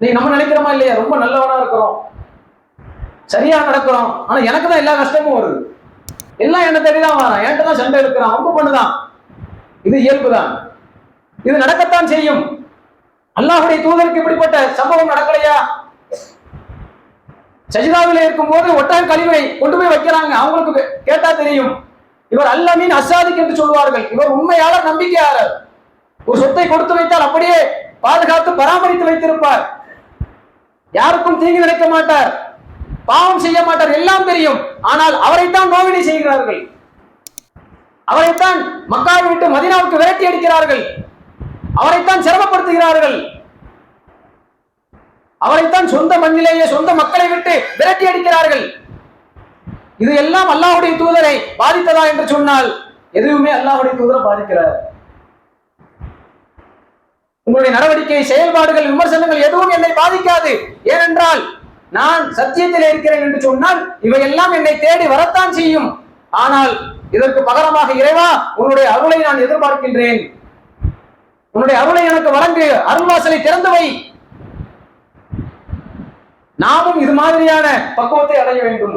நீ நம்ம நினைக்கிறோமா இல்லையா? ரொம்ப நல்லவனா இருக்கிறோம். சரியா நடக்கிறோம். ஆனா எனக்கு தான் எல்லா கஷ்டமும் வருது. எல்லாம் என்ன தேடி தான் வரான். என்கிட்ட தான் சண்டை இருக்கிறான் ரொம்ப பண்ணுதான். இது இயல்புதான் இது நடக்கத்தான் செய்யும். அல்லாஹுடைய தூதருக்கு இப்படிப்பட்ட சம்பவம் நடக்கலையா? சஜிதாவில் இருக்கும்போது ஒட்டக கழிவை கொண்டு போய் வைக்கிறாங்க. அவங்களுக்கு கேட்டா தெரியும். இவர் அல்லமீன் அசாதிக் என்று சொல்வார்கள் இவர் உண்மையாளர் நம்பிக்கையாளர். ஒரு சொத்தை கொடுத்து வைத்தால் அப்படியே பாதுகாத்து பராமரித்து வைத்திருப்பார். யாருக்கும் தீங்கு நினைக்க மாட்டார். பாவம் செய்ய மாட்டார். எல்லாம் தெரியும். ஆனால் அவரைத்தான் நோவினை செய்கிறார்கள். அவரைத்தான் மக்காவை விட்டு மதினாவுக்கு விரட்டி அடிக்கிறார்கள். அவரைத்தான் சிரமப்படுத்துகிறார்கள். அவரைத்தான் சொந்த மண்ணிலேயே சொந்த மக்களை விட்டு விரட்டி அடிக்கிறார்கள். இது எல்லாம் அல்லாஹுடைய தூதரை பாதித்ததா என்று சொன்னால் எதுவுமே அல்லாஹுடைய தூதரை பாதிக்கிறார் உங்களுடைய நடவடிக்கை செயல்பாடுகள் விமர்சனங்கள் எதுவும் பாதிக்காது. ஏனென்றால் நான் சத்தியத்தில் இருக்கிறேன் என்று சொன்னால் இவையெல்லாம் என்னை தேடி வரத்தான் செய்யும். ஆனால் இதற்கு பகரமாக இறைவா உன்னுடைய அருளை நான் எதிர்பார்க்கின்றேன். உன்னுடைய அருளை எனக்கு வழங்கு. அருள்வாசலை திறந்து வை. நாமும் இது மாதிரியான பக்குவத்தை அடைய வேண்டும்.